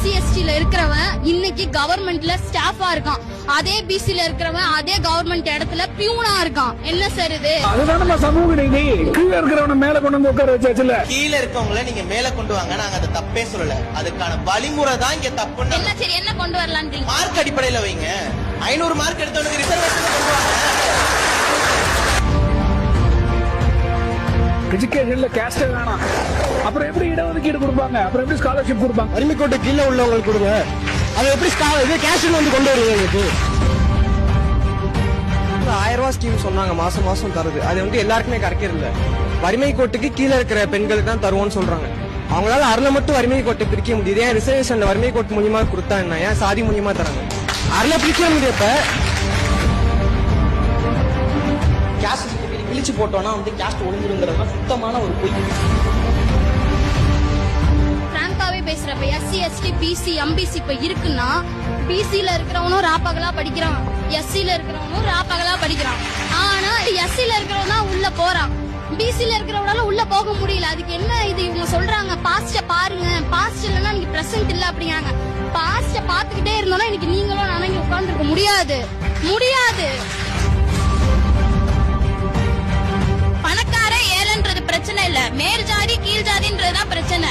SC எஸ்டில இருக்கிறவன் இன்னைக்கு கவர்மெண்ட்ல ஸ்டாஃபா இருக்கான். அதே பிசில இருக்கிறவன் அதே கவர்மெண்ட் இடத்துல பியூனா இருக்கான். என்ன சார் இது? அதுதான் நம்ம சமூக நீதி கீழே இருக்கிறவன மேல கொண்டு வந்து உட்கார வச்சாச்சுல கீழ இருக்கவங்கள நீங்க மேல கொண்டு வாங்க. நாங்க அதை தப்பே சொல்லல. அதுக்கான வழிமுறை தான் இங்க தப்புன்னு என்ன சரி என்ன கொண்டு வரலான்றீங்க மார்க் அடிப்படையில வைங்க. ஐநூறு மார்க் எடுத்தவனுக்கு ரிசர்வேஷன் கொண்டு வாங்க. எஜுகேஷன்ல கேஸ்டே வேணாம். அப்புறம் எப்படி இடஒதுக்கீடு கொடுப்பாங்க? அப்புறம் எப்படி ஸ்காலர்ஷிப் கொடுப்பாங்க? வறுமை கோட்டு கீழே உள்ளவங்களுக்கு கொடுங்க. அதை எப்படி இது கேஷ் வந்து கொண்டு வருவீங்க எங்களுக்கு ஆயிரம் ரூபாய் ஸ்கீம் சொன்னாங்க மாசம் மாசம் தருது. அது வந்து எல்லாருக்குமே கிடைக்கிறது வறுமை கோட்டுக்கு கீழே இருக்கிற பெண்களுக்கு தான் தருவோம்னு சொல்றாங்க. அவங்களால அருளை மட்டும் வறுமை கோட்டை பிரிக்க முடியுது. ஏன் ரிசர்வேஷன்ல வறுமை கோட்டு மூலியமா கொடுத்தா என்ன ஏன் சாதி மூலியமா தராங்க? அருளை பிரிக்க முடியப்ப கேஸ்ட் கிழிச்சு போட்டோம்னா வந்து கேஸ்ட் ஒழுங்குங்கிறது சுத்தமான ஒரு பொய். எஸ்சி எஸ்டி பிசி எம்பிசி இப்ப இருக்குன்னா பிசில இருக்கிறவனும் ராப்பகலா படிக்கிறான். எஸ்சில இருக்கிறவனும் ராப்பகலா படிக்கிறான். ஆனா எஸ்சில இருக்கிறவன் தான் உள்ள போறான். பிசில இருக்கிறவனால உள்ள போக முடியல. அதுக்கு என்ன இது? இவங்க சொல்றாங்க பாஸ்ட பாருங்க. பாஸ்ட் இல்லைன்னா நீங்க பிரசன்ட் இல்ல அப்படிங்கிறாங்க. பாஸ்ட பாத்துக்கிட்டே இருந்தோம்னா இன்னைக்கு நீங்களும் நானும் இங்க உட்கார்ந்துருக்க முடியாது. முடியாது. பணக்கார ஏழன்றது பிரச்சனை இல்ல. மேல் ஜாதி கீழ் ஜாதின்றதுதான் பிரச்சனை.